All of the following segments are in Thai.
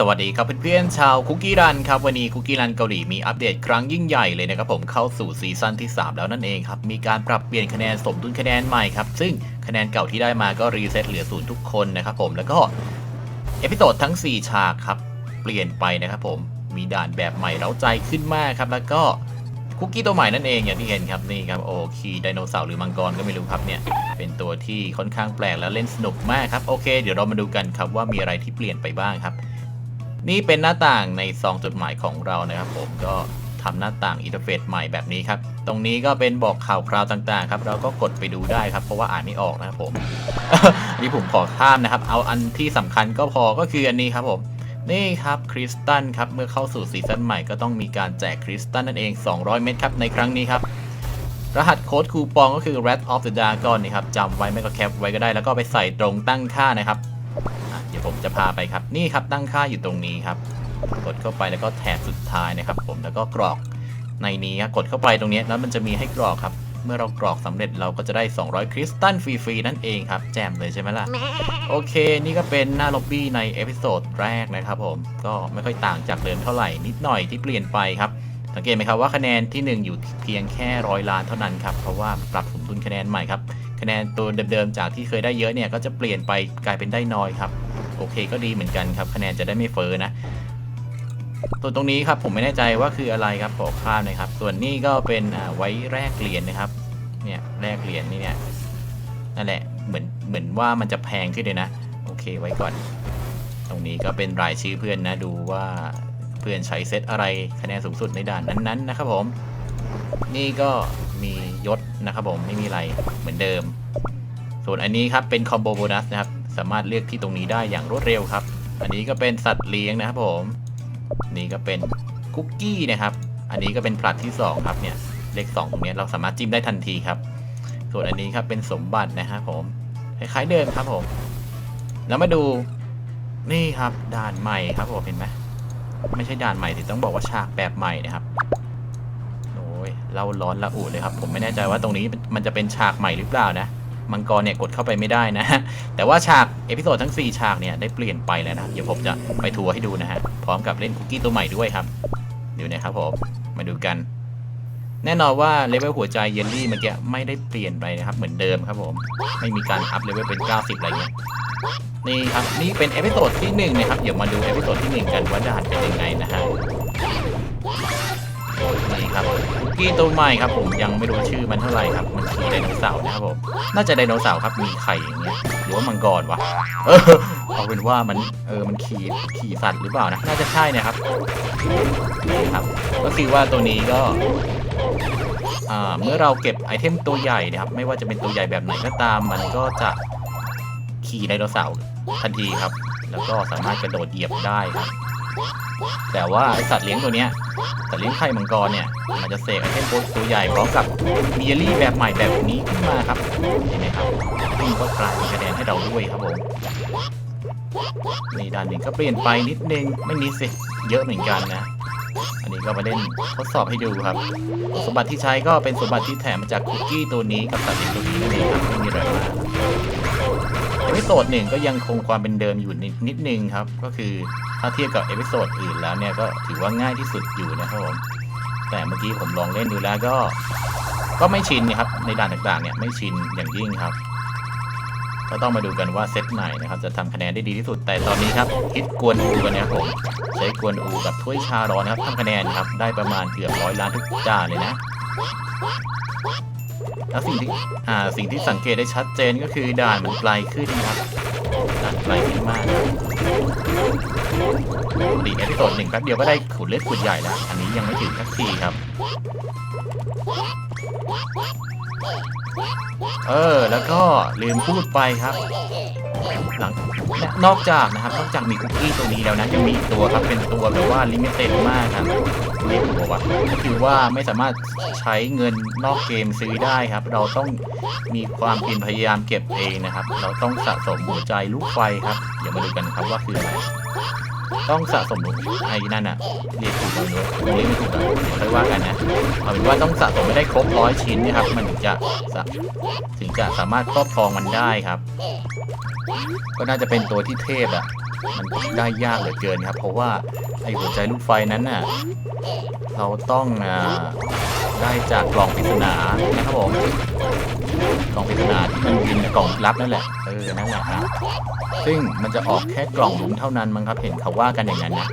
สวัสดีครับเพื่อนๆชาวคุกกี้รันครับวันนี้คุกกี้รันเกาหลีมีอัปเดตครั้งยิ่งใหญ่เลยนะครับผมเข้าสู่ซีซั่นที่ 3 แล้วนั่นเองครับมีการปรับเปลี่ยนคะแนนสมดุลคะแนนใหม่ครับซึ่งคะแนนเก่าที่ได้มาก็รีเซ็ตเหลือศูนย์ทุกคนนะครับผมแล้วก็เอพิโซดทั้ง 4 ฉากครับเปลี่ยนไปนะครับผมมีด่านแบบใหม่เร้าใจขึ้นมากครับแล้วก็คุกกี้ตัวใหม่นั่นเองอย่างที่เห็นครับนี่ครับโอเคไดโนเสาร์หรือมังกรก็ไม่รู้ครับเนี่ยเป็นตัวที่ค่อนข้างแปลกและเล่นสนุกมากครับโอเค เดี๋ยวเรามาดูกันครับว่ามีอะไรที่เปลี่ยนไปบ้างครับ นี่เป็นหน้าต่างในซองจดหมายของเรานะครับผมก็ทำหน้าต่างอินเทอร์เฟซใหม่แบบนี้ครับ ตรงนี้ก็เป็นบอกข่าวคราวต่างๆครับ เราก็กดไปดูได้ครับ เพราะว่าอ่านไม่ออกนะครับผมอันนี้ผมขอข้ามนะครับ เอาอันที่สำคัญก็พอก็คืออันนี้ครับผมนี่ครับคริสตัลครับเมื่อเข้าสู่ซีซั่นใหม่ก็ต้องมีการแจกคริสตัลนั่นเอง 200 เม็ดครับในครั้งนี้ครับรหัสโค้ดคูปองก็คือ Rat of the Dragon นี่ครับจำไว้ไม่ก็แคปไว้ก็ได้แล้วก็ไปใส่ตรงตั้งค่านะครับ เดี๋ยวผมจะพาไปครับ นี่ครับตั้งค่าอยู่ตรงนี้ครับ กดเข้าไปแล้วก็แถบสุดท้ายนะครับ ผมแล้วก็กรอกในนี้ครับกดเข้าไปตรงนี้แล้วมันจะมีให้กรอกครับ เมื่อเรากรอกสำเร็จเราก็จะได้ 200 คริสตัลฟรีๆนั่นเองครับ แจมเลยใช่ไหมล่ะ โอเค นี่ก็เป็นหน้าล็อบบี้ในเอพิโซดแรกนะครับผม ก็ไม่ค่อยต่างจากเดิมเท่าไหร่นิดหน่อยที่เปลี่ยนไปครับ สังเกตไหมครับว่าคะแนนที่ 1 อยู่เพียงแค่ร้อยล้านเท่านั้นครับ เพราะว่าปรับสมดุลคะแนนใหม่ครับ คะแนนตัวเดิมๆจากที่เคยได้เยอะเนี่ยก็จะเปลี่ยนไปกลายเป็นได้น้อยครับ โอเคก็ดีเหมือนกันครับ คะแนนจะได้ไม่เฟอนะตัวตรงนี้ครับผมไม่แน่ใจว่าคืออะไรครับขอข้ามนะครับ ส่วนนี้ก็เป็นไว้แลกเหรียญนะครับเนี่ยแลกเหรียญนี่เนี่ยนั่นแหละเหมือนเหมือนว่ามันจะแพงขึ้นเลยนะ โอเคไว้ก่อน ตรงนี้ก็เป็นรายชื่อเพื่อนนะดูว่าเพื่อนใช้เซตอะไรคะแนนสูงสุดในด่านนั้นๆนะครับผม นี่ก็ ยศนะครับผมไม่มีอะไรเหมือนเดิม ส่วนอันนี้ครับเป็นคอมโบโบนัสนะครับสามารถเลือกที่ตรงนี้ได้อย่างรวดเร็วครับ อันนี้ก็เป็นสัตว์เลี้ยงนะครับผมนี่ก็เป็นคุกกี้นะครับ อันนี้ก็เป็นผลัดที่สองครับเนี่ยเลขสองตรงเนี้ยเราสามารถจิ้มได้ทันทีครับ ส่วนอันนี้ครับเป็นสมบัตินะครับผมคล้ายๆเดิมครับผม แล้วมาดูนี่ครับด่านใหม่ครับผมเห็นไหมไม่ใช่ด่านใหม่แต่ต้องบอกว่าฉากแบบใหม่นะครับ เราร้อนละอุเลยครับ ผมไม่แน่ใจว่าตรงนี้มันจะเป็นฉากใหม่หรือเปล่านะ มังกรเนี่ยกดเข้าไปไม่ได้นะ แต่ว่าฉากเอพิโซดทั้ง 4 ฉากเนี่ยได้เปลี่ยนไปแล้วนะ เดี๋ยวผมจะไปทัวร์ให้ดูนะฮะ พร้อมกับเล่นคุกกี้ตัวใหม่ด้วยครับ เดี๋ยวนะครับผม มาดูกัน แน่นอนว่าเลเวลหัวใจเยลลี่เมื่อกี้ไม่ได้เปลี่ยนไปนะครับ เหมือนเดิมครับผม ไม่มีการอัพเลเวลเป็น 90 อะไรเงี้ยนี่ครับนี่เป็นเอพิโซดที่หนึ่งนะครับ เดี๋ยวมาดูเอพิโซดที่หนึ่งกันว่าด่านเป็นยังไงนะฮะ นี่ครับคุกกี้ตัวใหม่ครับ ผมยังไม่รู้ชื่อมันเท่าไหร่ครับ มันคือไดโนเสาร์นะครับผม น่าจะไดโนเสาร์ครับ มีไข่อย่างเงี้ย หรือว่ามังกรวะ เออ เอาเป็นว่ามัน เออ มันขี่ ขี่สัตว์หรือเปล่านะ น่าจะใช่นะครับนี่ครับ ก็คือว่าตัวนี้ก็อ่าเมื่อเราเก็บไอเทมตัวใหญ่นะครับ ไม่ว่าจะเป็นตัวใหญ่แบบไหนก็ตาม มันก็จะขี่ไดโนเสาร์ทันทีครับ แล้วก็สามารถกระโดดเหยียบได้ครับ แต่ว่าไอสัตว์เลี้ยงตัวเนี้ยสัตว์เลี้ยงไข่มังกรเนี่ยมันจะเสกไอเทมตัวใหญ่พร้อมกับมีเยลี่แบบใหม่แบบนี้ขึ้นมาครับเห็นไหมครับนี่ก็กลายเป็นคะแนนให้เราด้วยครับผมในี่านหนึ่งก็เปลี่ยนไปนิดนึงไม่นิดสิเยอะเหมือนกันนะอันนี้ก็มาเล่นทดสอบให้ดูครับ สมบัติที่ใช้ก็เป็นสมบัติที่แถมมาจากคุกกี้ตัวนี้กับสัตว์เลี้ยงตัวนี้นั่นเองครับไม่มีอะไรมาก เอพิโซดหนึ่งก็ยังคงความเป็นเดิมอยู่นิดนิดนึงครับ ก็คือถ้าเทียบกับเอพิโซดอื่นแล้วเนี่ยก็ถือว่าง่ายที่สุดอยู่นะครับผมแต่เมื่อกี้ผมลองเล่นดูแล้วก็ ก็ไม่ชินนะครับ ในด่านต่างๆเนี่ยไม่ชินอย่างยิ่งครับ ก็ต้องมาดูกันว่าเซตไหนนะครับ จะทำคะแนนได้ดีที่สุดแต่ตอนนี้ครับคิดกวนอูกันนะครับผมใช้กวนอูกับถ้วยชาร้อนนะครับทำคะแนนครับได้ประมาณเกือบร้อยล้านทุกจานเลยนะ แล้วสิ่งที่อ่าสิ่งที่สังเกตได้ชัดเจนก็คือด่านมันไกลขึ้นครับด่านไกลขึ้นมากดีเอพิโซดหนึ่งแป๊บเดียวก็ได้ขุดเล็กขุดใหญ่แล้ว อันนี้ยังไม่ถึงสักทีครับ เออ แล้วก็ลืมพูดไปครับ หลังนอกจากนะครับ นอกจากมีคุกกี้ตัวนี้แล้วนะยังมีตัวครับเป็นตัวแบบว่าลิมิเต็ดมากครับเรียกตัวว่าก็คือว่าไม่สามารถใช้เงินนอกเกมซื้อได้ครับ เราต้องมีความเพียรพยายามเก็บเองนะครับ เราต้องสะสมหัวใจลูกไฟครับ เดี๋ยวมาดูกันครับว่าคืออะไร ต้องสะสมไอ้นั่นอะเรียกถูกเนอะเรียกไม่ถูกเดี๋ยค่อยว่ากันนะเอาเป็นว่าต้องสะสมไม่ได้ครบร้อยชิ้นนะครับ มันถึงจะถึงจะสามารถครอบครองมันได้ครับ ก็น่าจะเป็นตัวที่เทพอะมันได้ยากเหลือเกินครับ เพราะว่าไอหัวใจลูกไฟนั้นน่ะเราต้องอ่าได้จากกล่องปริศนานะครับผม กล่องปริศนาที่มันบินกล่องลับนั่นแหละเออนั่นแหละครับซึ่งมันจะออกแค่กล่องลุงเท่านั้นมั้งครับเห็นเขาว่ากันอย่างนั้นนะ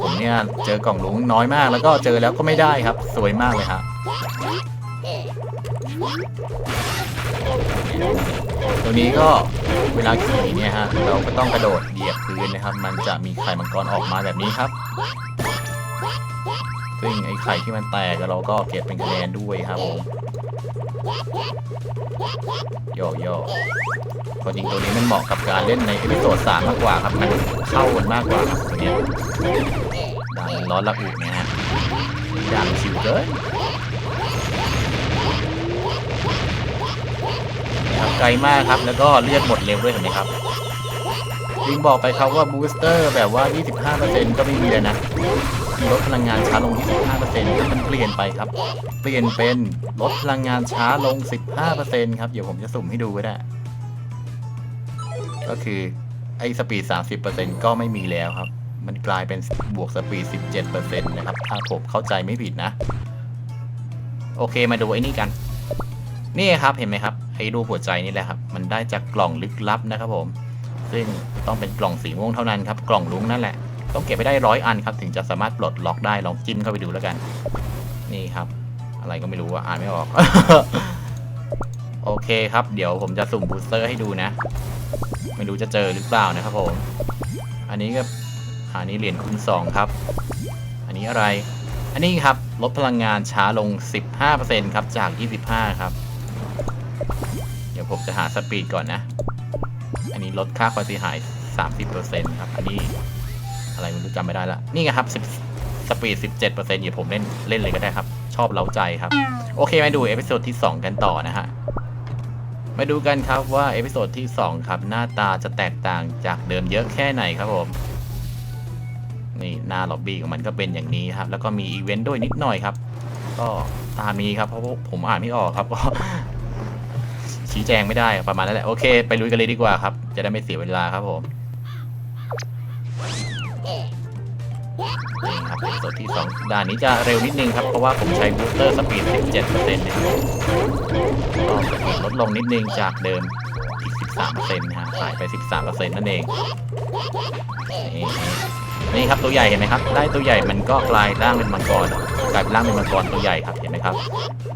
ผมเนี่ยเจอกล่องลุงน้อยมากแล้วก็เจอแล้วก็ไม่ได้ครับ สวยมากเลยครับตัวนี้ก็เวลาขี่เนี่ยฮะเราก็ต้องกระโดดเหยียบพื้นนะครับ มันจะมีไข่มังกรออกมาแบบนี้ครับ ซึ่งไอ้ไข่ที่มันแตกเราก็เก็บเป็นคะแนนด้วยครับผม โยโย่คนจริงตัวนี้มันเหมาะกับการเล่นในเอพิโซดสามมากกว่าครับมันเข้ากันมากกว่าครับตัวเนี้ยด่านมันร้อนระอุเนี่ยฮะด่านชิวเกินนะครับไกลมากครับแล้วก็เลือดหมดเร็วด้วยเห็นไหมครับลิงบอกไปครับว่าบูสเตอร์แบบว่า 25%ก็ไม่มีแล้วนะ ลดพลังงานช้าลง25%มันเปลี่ยนไปครับ เปลี่ยนเป็นลดพลังงานช้าลง 15%ครับ เดี๋ยวผมจะสุ่มให้ดูก็ได้ ก็คือไอ้สปีด 30%ก็ไม่มีแล้วครับ มันกลายเป็นบวกสปีด 17%นะครับ ถ้าผมเข้าใจไม่ผิดนะ โอเคมาดูไอ้นี่กัน นี่ครับเห็นไหมครับ ไอ้รูปหัวใจนี่แหละครับ มันได้จากกล่องลึกลับนะครับผม ซึ่งต้องเป็นกล่องสีม่วงเท่านั้นครับ กล่องลุงนั่นแหละ ต้องเก็บไปได้ร้อยอันครับถึงจะสามารถปลดล็อกได้ลองจิ้มเข้าไปดูแล้วกัน นี่ครับ อะไรก็ไม่รู้ว่าอ่านไม่ออก โอเคครับ เดี๋ยวผมจะสุ่มบูสเตอร์ให้ดูนะ ไม่รู้จะเจอหรือเปล่านะครับผม อันนี้ก็อันนี้เหรียญคูณสองครับ อันนี้อะไร อันนี้ครับลดพลังงานช้าลง 15%ครับจาก 25 ครับ เดี๋ยวผมจะหาสปีดก่อนนะ อันนี้ลดค่าความเสียหาย 30%ครับ อันนี้ อะไรไม่รู้จำไม่ได้ละนี่ไงครับ10สปีด 17%เดี๋ยวผมเล่นเล่นเลยก็ได้ครับ ชอบเล้าใจครับ โอเคมาดูเอพิโซดที่ 2 กันต่อนะฮะมาดูกันครับว่าเอพิโซดที่ 2 ครับ หน้าตาจะแตกต่างจากเดิมเยอะแค่ไหนครับผม นี่หน้าล็อบบี้ของมันก็เป็นอย่างนี้ครับ แล้วก็มีอีเวนต์ด้วยนิดหน่อยครับ ก็ตามนี้ครับเพราะผมอ่านไม่ออกครับก็ชี้แจงไม่ได้ประมาณนั้นแหละโอเค ไปลุยกันเลยดีกว่าครับ จะได้ไม่เสียเวลาครับผม ครับเป็นตัวที่2ด่านนี้จะเร็วนิดนึงครับ เพราะว่าผมใช้บูสเตอร์สปีด 17%นะครับก็ลดลงนิดนึงจากเดิมอีก13%นะฮะหายไป 13%นั่นเองนี่นี่ครับตัวใหญ่เห็นไหมครับ ได้ตัวใหญ่มันก็กลายร่างเป็นมังกรกลายเป็นร่างเป็นมังกรตัวใหญ่ครับ เห็นไหมครับ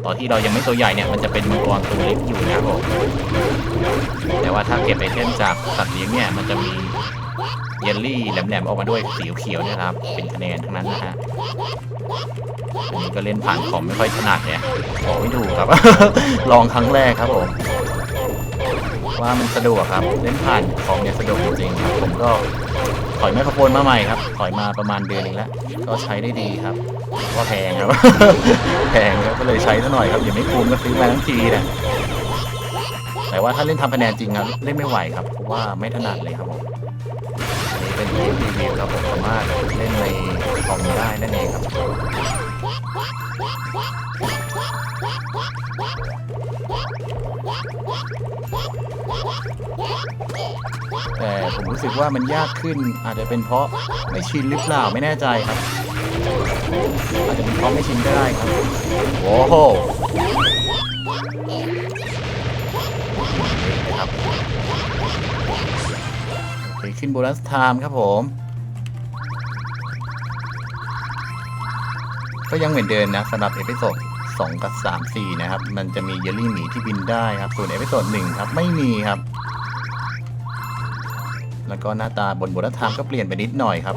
ตอนที่เรายังไม่ตัวใหญ่เนี่ย มันจะเป็นมังกรตัวเล็กอยู่นะครับผมแต่ว่าถ้าเก็บไอเทมจากสัตว์เลี้ยงเนี่ย มันจะมี เยลลี่แหลมๆออกมาด้วยสีเขียวเนี่ยครับ เป็นคะแนนทั้งนั้นนะฮะอันนี้ก็เล่นผ่านคอมไม่ค่อยถนัดเนี่ยบอกไม่ถูกครับ ลองครั้งแรกครับผมว่ามันสะดวกครับ เล่นผ่านคอมเนี่ยสะดวกจริงครับ ผมก็ถอยไมโครโฟนมาใหม่ครับ ถอยมาประมาณเดือนนึงแล้ว ก็ใช้ได้ดีครับ ว่าแพงครับ แพงครับก็เลยใช้ซะหน่อยครับอย่าไม่คุ้มก็ซื้อมาทั้งทีนะแต่ว่าถ้าเล่นทำคะแนนจริงครับ เล่นไม่ไหวครับเพราะว่าไม่ถนัดเลยครับผม อันนี้เป็นรีวิวครับผมสามารถเล่นในคอมได้นั่นเองครับแต่ผมรู้สึกว่ามันยากขึ้นอาจจะเป็นเพราะไม่ชินหรือเปล่าไม่แน่ใจครับอาจจะเป็นเพราะไม่ชินก็ได้ครับโอ้โหนะครับ โอเคขึ้นโบนัสไทม์ครับผม ก็ยังเหมือนเดิมนะสำหรับเอพิโซด2 กับ 3 4 นะครับ มันจะมีเยลลี่หมีที่บินได้ครับ ส่วนเอพิโซด1ครับ ไม่มีครับ แล้วก็หน้าตาบนโบนธรรมก็เปลี่ยนไปนิดหน่อยครับ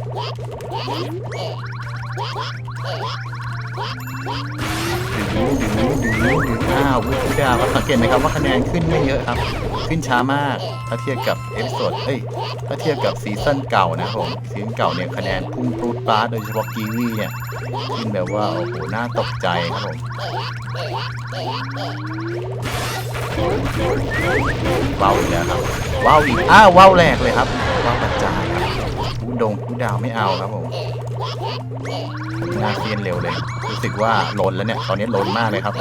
ดึงดึงดึงดึงดึงอ้าววุฒิดาวครับสังเกตไหมครับว่าคะแนนขึ้นไม่เยอะครับ ขึ้นช้ามาก ถ้าเทียบกับเอพิโซดเอ้ย ถ้าเทียบกับซีซั่นเก่านะครับผม ซีซั่นเก่าเนี่ยคะแนนพุ่งปรูดปราดโดยเฉพาะกีวีเนี่ยขึ้นแบบว่าโอ้โห น่าตกใจครับผมว้าวอีกแล้วครับว้าวอีก อ้าวว้าวแรกเลยครับว้าวกระจายครับผู้ดงผู้ดาวไม่เอาครับผม น้าเซียนเร็วเลย รู้สึกว่าลนแล้วเนี่ย ตอนนี้ลนมากเลยครับ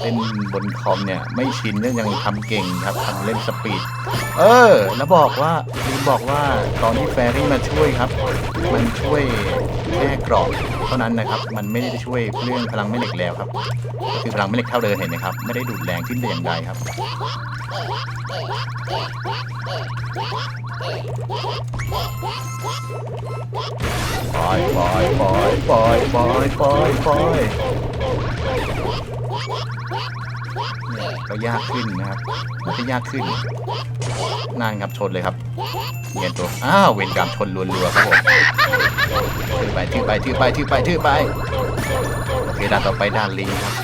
เล่นบนคอมเนี่ย ไม่ชินเรื่องยังทำเก่งครับทำเล่นสปีด เออ แล้วบอกว่าลืมบอกว่าตอนที่แฟรี่มาช่วยครับ มันช่วยแค่กรอบเท่านั้นนะครับ มันไม่ได้ช่วยเรื่องพลังแม่เหล็กแล้วครับ คือพลังแม่เหล็กเท่าเดิมเห็นไหมครับ ไม่ได้ดูดแรงขึ้นแต่อย่างใดครับ ปล่อยปล่อยปล่อยปล่อยปล่อยปล่อยปล่อยเนี่ยก็ยากขึ้นนะครับ มันจะยากขึ้นนั่นครับชนเลยครับเงียนตัว อ้าวเวรกรรมชนรัวๆครับผมถือไปถือไปถือไปถือไปถือไปโอเคด่านต่อไปด่านลิงครับ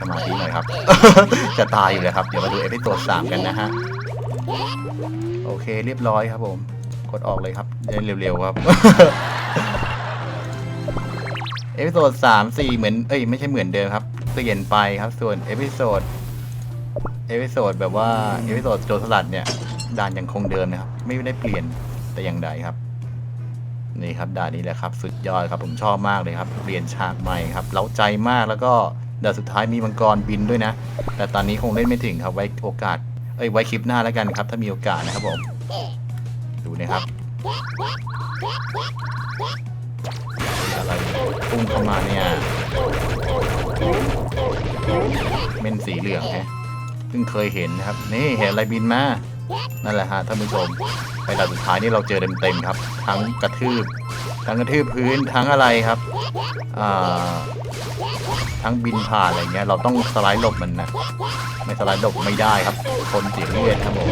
สมาธิหน่อยครับ จะตายอยู่แล้วครับ เดี๋ยวมาดูเอพิโซดสามกันนะฮะ โอเคเรียบร้อยครับผม กดออกเลยครับเร็วๆครับ เอพิโซดสามสี่เหมือน เอ้ยไม่ใช่เหมือนเดิมครับเปลี่ยนไปครับ ส่วนเอพิโซด เอพิโซดแบบว่า เอพิโซดโจรสลัดเนี่ย ด่านยังคงเดิมนะครับ ไม่ได้เปลี่ยนแต่อย่างใดครับนี่ครับด่านนี้แหละครับ สุดยอดครับผมชอบมากเลยครับเปลี่ยนฉากใหม่ครับเล้าใจมากแล้วก็ ด่าสุดท้ายมีมังกรบินด้วยนะ แต่ตอนนี้คงเล่นไม่ถึงครับไว้โอกาส เอ้ยไว้คลิปหน้าแล้วกันครับ ถ้ามีโอกาสนะครับผม ดูนะครับอะไรพุ่งเข้ามาเนี่ยเม่นสีเหลืองแฮะเพิ่งเคยเห็นนะครับ นี่เห็นอะไรบินมานั่นแหละฮะท่านผู้ชมไปดาสุดท้ายนี่เราเจอเต็มๆครับ ทั้งกระทืบ ทั้งกระทืบพื้นทั้งอะไรครับ อ่า ทั้งบินผ่านอะไรเงี้ย เราต้องสไลด์หลบมันนะไม่สไลด์หลบไม่ได้ครับคนเสียเลือดครับผม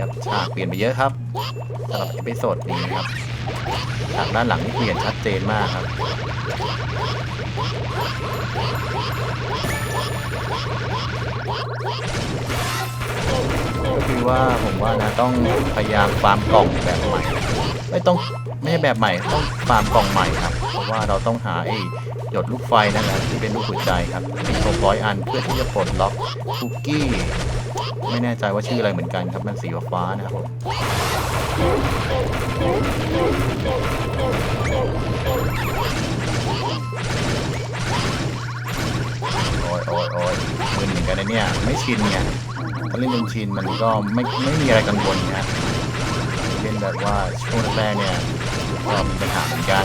ครับฉากเปลี่ยนไปเยอะครับสำหรับเอพิโซดนี้นะครับฉากด้านหลังนี่เปลี่ยนชัดเจนมากครับ ก็คือว่าผมว่านะต้องพยายามฟาร์มกล่องแบบใหม่ ไม่ต้องไม่ใช่แบบใหม่ต้องฟาร์มกล่องใหม่ครับ เพราะว่าเราต้องหาไอ้หยดลูกไฟนั่นแหละที่เป็นลูกหัวใจครับเป็นครบร้อยอันเพื่อที่จะปลดล็อกคุกกี้ ไม่แน่ใจว่าชื่ออะไรเหมือนกันครับมันสีฟ้านะครับผมโอ้ยโอ้ยโอ้ยมึนเหมือนกันนะเนี่ยไม่ชินไงถ้าเล่นเป็นชินมันก็ไม่ไม่มีอะไรกังวลนะเล่นแบบว่าช่วงแรกเนี่ยก็มีปัญหาเหมือนกัน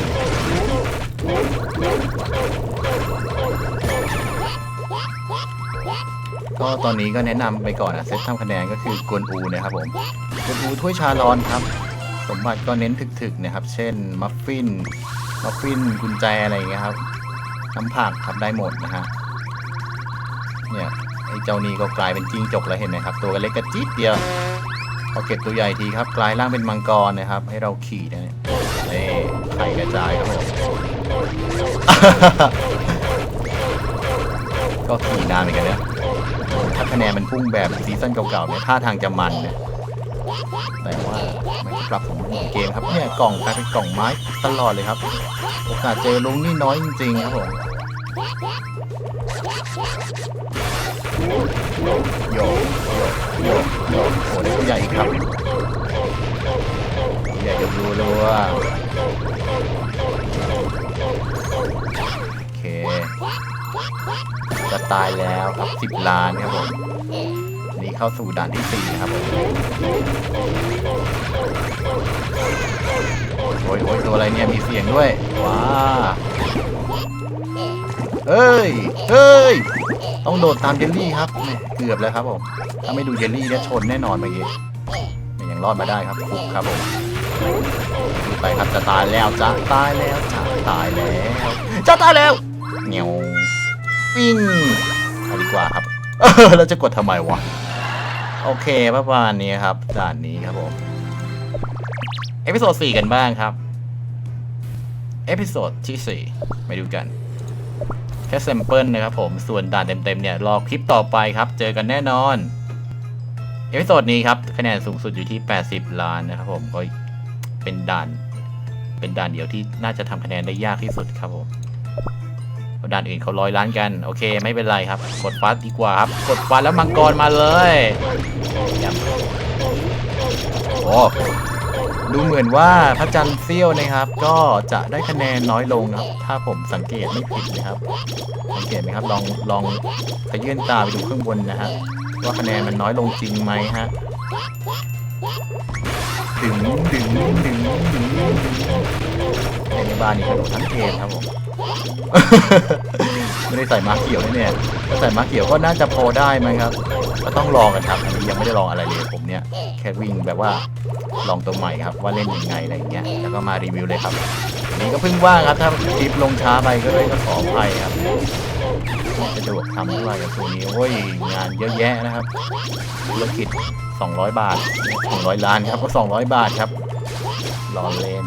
ก็ตอนนี้ก็แนะนำไปก่อนนะเซตทำคะแนนก็คือกวนอูนะครับผมกวนอูถ้วยชาร้อนครับ สมบัติก็เน้นถึกๆนะครับ เช่นมัฟฟินมัฟฟินกุญแจอะไรอย่างเงี้ยครับน้ำผักครับได้หมดนะฮะเนี่ย ไอ้เจ้านี่ก็กลายเป็นจิ้งจกแล้วเห็นไหมครับ ตัวเล็กกระจิ๊ดเดียวพอเก็บตัวใหญ่ทีครับกลายร่างเป็นมังกรนะครับ ให้เราขี่นะเนี่ยนี่ไข่กระจายครับผมก็ขี่นานเหมือนกันนะถ้าคะแนนมันพุ่งแบบซีซั่นเก่าๆเนี่ยท่าทางจะมันนะแต่ว่าไม่ปรับผมเกมครับเนี่ยกล่องกลายเป็นกล่องไม้ตลอดเลยครับ โอกาสเจอลุงนี่น้อยจริงๆครับผม โยโยโยโยโอ้ได้ตัวใหญ่ครับตัวใหญ่จะรัวรัวโอเคจะตายแล้วครับ10ล้านครับผมนี่เข้าสู่ด่านที่4นะครับผมโอ้ยโอ้ยตัวอะไรเนี่ยมีเสียงด้วยว้า เฮ้ย เฮ้ย ต้องโดดตามเยลลี่ครับ เกือบแล้วครับผม ถ้าไม่ดูเยลลี่เนี่ยชนแน่นอนเมื่อกี้ยังรอดมาได้ครับฟุกครับผมไปครับจะตายแล้วจ้ะตายแล้วจ้ะตายแล้วจะตายแล้วเหนียวปิ้งเอาดีกว่าครับ เออเราจะกดทำไมวะ โอเคประมาณนี้ครับด่านนี้ครับผม เอพิโซดสี่กันบ้างครับ เอพิโซดที่สี่ไปดูกัน ค่แซมเปิลนะครับผมส่วนด่านเต็มๆเนี่ยรอคลิปต่อไปครับ เจอกันแน่นอนเอพิโซดนี้ครับคะแนนสูงสุดอยู่ที่ 80 ล้านนะครับผมก็เป็นด่าน เป็นด่านเดียวที่น่าจะทำคะแนนได้ยากที่สุดครับผมด่านอื่นเขาร้อยล้านกัน โอเค ไม่เป็นไรครับ กดฟัสดีกว่าครับ กดฟัสแล้วมังกรมาเลยโอ้ ดูเหมือนว่าพระจันทร์เซี่ยวนะครับ ก็จะได้คะแนนน้อยลงนะครับ ถ้าผมสังเกตไม่ผิดนะครับ สังเกตไหมครับลองลองขยื่นตาไปดูข้างบนนะฮะว่าคะแนนมันน้อยลงจริงไหมฮะดึงดึงดึงดึงในบ้านนี้กระโดดทั้งเกมครับผม ไม่ได้ใส่มาเขียวแน่ๆถ้าใส่มาเขียวก็น่าจะพอได้ไหมครับ ก็ต้องลองกันครับอันนี้ยังไม่ได้ลองอะไรเลยผมเนี่ย แค่วิ่งแบบว่าลองตัวใหม่ครับ ว่าเล่นยังไงอะไรอย่างเงี้ย แล้วก็มารีวิวเลยครับ นี้ก็เพิ่งว่างครับถ้าคลิปลงช้าไปก็เลยก็ขออภัยครับไม่สะดวกทำด้วยกับตัวนี้โอ้ยงานเยอะแยะนะครับธุรกิจ 200 บาท200 ล้านครับก็ 200 บาทครับรอเล่น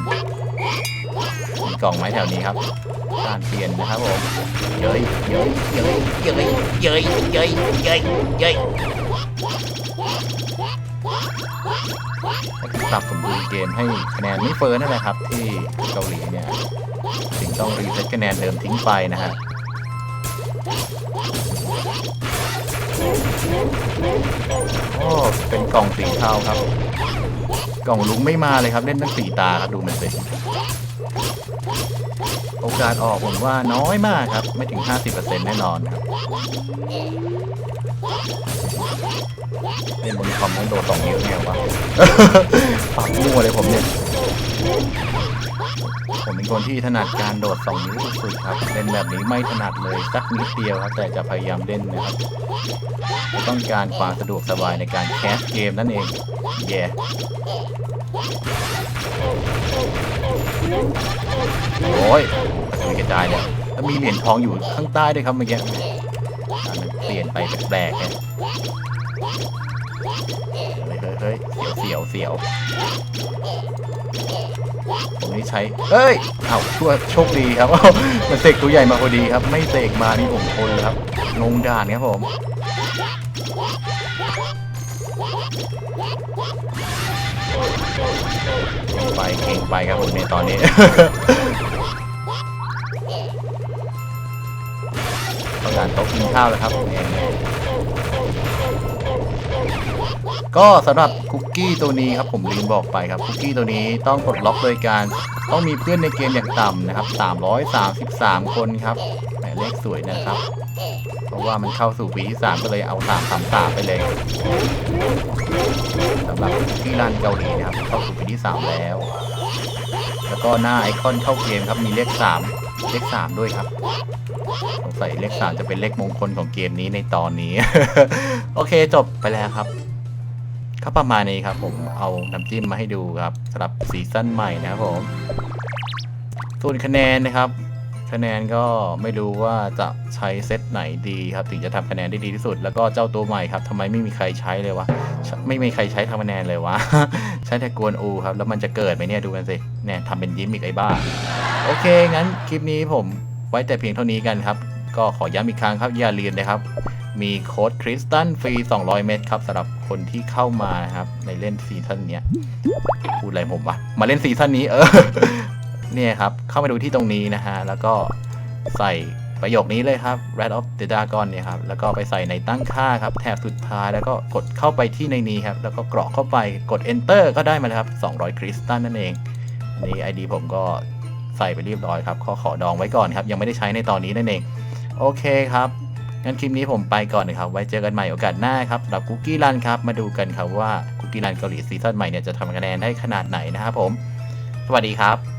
มีกล่องไม้แถวนี้ครับการเปลี่ยนนะครับผมเย้ยเย้ยเย้ยเย้ยเย้ยเย้ยเย้ยเย้ยปรับสมดุลเกมให้คะแนนไม่เฟิร์นนั่นแหละครับ ที่เกาหลีเนี่ยถึงต้องรีเซ็ตคะแนนเดิมทิ้งไปนะฮะโอ้เป็นกล่องสีเทาครับ กล่องลุงไม่มาเลยครับ เล่นตั้งสี่ตาครับดูมันสิ โอกาสออกผมว่าน้อยมากครับ ไม่ถึง 50%แน่นอนครับเล่นบนคอมต้องโดดสองนิ้วเนี่ยวะปักมั่วเลยผมเนี่ย ผมเป็นคนที่ถนัดการโดดสองนิ้วสุดๆครับ เล่นแบบนี้ไม่ถนัดเลยสักนิดเดียวครับ แต่จะพยายามเล่นนะครับ ต้องการความสะดวกสบายในการแคสเกมนั่นเองเย่ โอ้ยกระจุยกระจายเนี่ยแล้วมีเหรียญทองอยู่ข้างใต้ด้วยครับเมื่อกี้อะมันเปลี่ยนไปแปลกๆไงเฮ้ยเฮ้ยเฮ้ยเสียวเสียวเสียวผมนี่ใช้เอ้ยเอ้าชั่วโชคดีครับมันเสกตัวใหญ่มาพอดีครับ ไม่เสกมานี่ผมทนเลยครับ ลงด่านครับผม ก่งไปเก่งไปครับผมในตอนนี้ต้องการโต๊ะกินข้าวแล้วครับผมก็สำหรับคุกกี้ตัวนี้ครับผมลืมบอกไปครับคุกกี้ตัวนี้ต้องปลดล็อกโดยการต้องมีเพื่อนในเกมอย่างต่ำนะครับ333 คนครับ เลขสวยนะครับ เพราะว่ามันเข้าสู่ปีที่3ก็เลยเอา333ไปเลยสำหรับคุกกี้รันเกาหลีนะครับ เข้าสู่ปีที่3แล้ว แล้วก็หน้าไอคอนเข้าเกมครับมีเลข3เลข3ด้วยครับสงสัยเลข3จะเป็นเลขมงคลของเกมนี้ในตอนนี้ โอเคจบไปแล้วครับก็ประมาณนี้ครับ ผมเอาน้ำจิ้มมาให้ดูครับสำหรับซีซั่นใหม่นะครับผมส่วนคะแนนนะครับ คะแนนก็ไม่รู้ว่าจะใช้เซตไหนดีครับ ถึงจะทำคะแนนได้ดีที่สุด แล้วก็เจ้าตัวใหม่ครับทำไมไม่มีใครใช้เลยวะไม่มีใครใช้ทำคะแนนเลยวะใช้แต่กวนอูครับ แล้วมันจะเกิดไหมเนี่ยดูกันสิเนี่ยทำเป็นยิ้มอีกไอ้บ้า โอเค งั้นคลิปนี้ผมไว้แต่เพียงเท่านี้กันครับ ก็ขอย้ำอีกครั้งครับอย่าลืมนะครับ มีโค้ดคริสตันฟรี 200 เมตรครับสำหรับคนที่เข้ามานะครับในเล่นซีซั่นนี้พูดอะไรผมวะมาเล่นซีซั่นนี้เออ เนี่ยครับ เข้ามาดูที่ตรงนี้นะฮะ แล้วก็ใส่ประโยคนี้เลยครับ Red of the Dragon เนี่ยครับ แล้วก็ไปใส่ในตั้งค่าครับ แถบสุดท้าย แล้วก็กดเข้าไปที่ในนี้ครับ แล้วก็กรอกเข้าไป กด Enter ก็ได้มาแล้วครับ 200 คริสตันนั่นเอง อันนี้ ID ผมก็ใส่ไปเรียบร้อยครับ ขอขอดองไว้ก่อนครับ ยังไม่ได้ใช้ในตอนนี้นั่นเอง โอเคครับ งั้นคลิปนี้ผมไปก่อนนะครับ ไว้เจอกันใหม่โอกาสหน้าครับสำหรับคุกกี้รันครับ มาดูกันครับว่าคุกกี้รันเกาหลีซีซั่นใหม่เนี่ยจะทำคะแนนได้ขนาดไหนนะครับผม สวัสดีครับ